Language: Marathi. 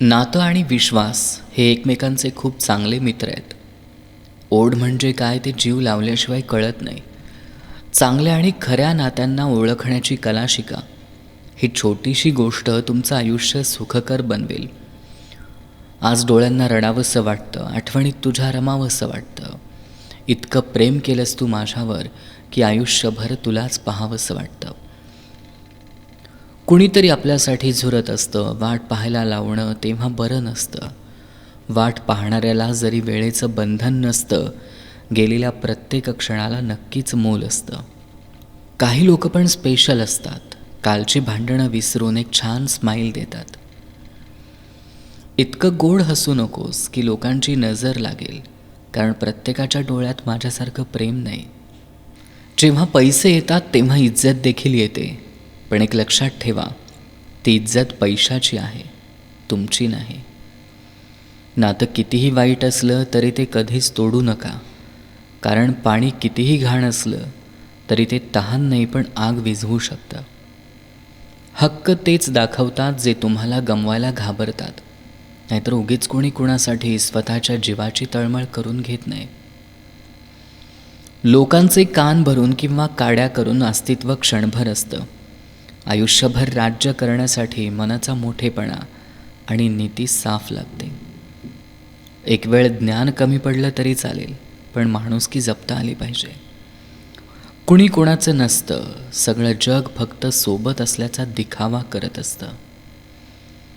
नातं आणि विश्वास हे एकमेकांचे खूप चांगले मित्र आहेत. ओढ म्हणजे काय ते जीव लावल्याशिवाय कळत नाही. चांगल्या आणि खऱ्या नात्यांना ओळखण्याची कला शिका. ही छोटीशी गोष्ट तुमचं आयुष्य सुखकर बनवेल. आज डोळ्यांना रडावंसं वाटतं आठवणीत तुझ्या रमावंसं वाटतं. इतकं प्रेम केलंस तू माझ्यावर की आयुष्यभर तुलाच पाहावंसं वाटतं. कुणीतरी आपल्यासाठी झुरत असतं वाट पाहायला लावणं तेव्हा बरं नसतं. वाट पाहणाऱ्याला जरी वेळेचं बंधन नसतं गेलेल्या प्रत्येक क्षणाला नक्कीच मोल असतं. काही लोक पण स्पेशल असतात. कालची भांडणं विसरून एक छान स्माईल देतात. इतकं गोड हसू नकोस की लोकांची नजर लागेल कारण प्रत्येकाच्या डोळ्यात माझ्यासारखं प्रेम नाही. जेव्हा पैसे येतात तेव्हा इज्जत देखील येते. पण एक लक्षात ठेवा ती इज्जत पैशाची आहे तुमची नाही. नातं कितीही वाईट असलं तरी ते कधीच तोडू नका. कारण पाणी कितीही घाण असलं तरी ते तहान नाही पण आग विझवू शकतं. हक्क तेच दाखवतात जे तुम्हाला गमवायला घाबरतात. नाहीतर उगीच कोणी कुणासाठी स्वतःच्या जीवाची तळमळ करून घेत नाही. लोकांचे कान भरून किंवा काड्या करून अस्तित्व क्षणभर असतं. आयुष्यभर राज्य करण्यासाठी मनाचा मोठेपणा आणि नीती साफ लागते. एक वेळ ज्ञान कमी पडलं तरी चालेल पण माणुसकी जपता आली पाहिजे. कुणी कोणाचं नसतं सगळं जग फक्त सोबत असल्याचा दिखावा करत असतं.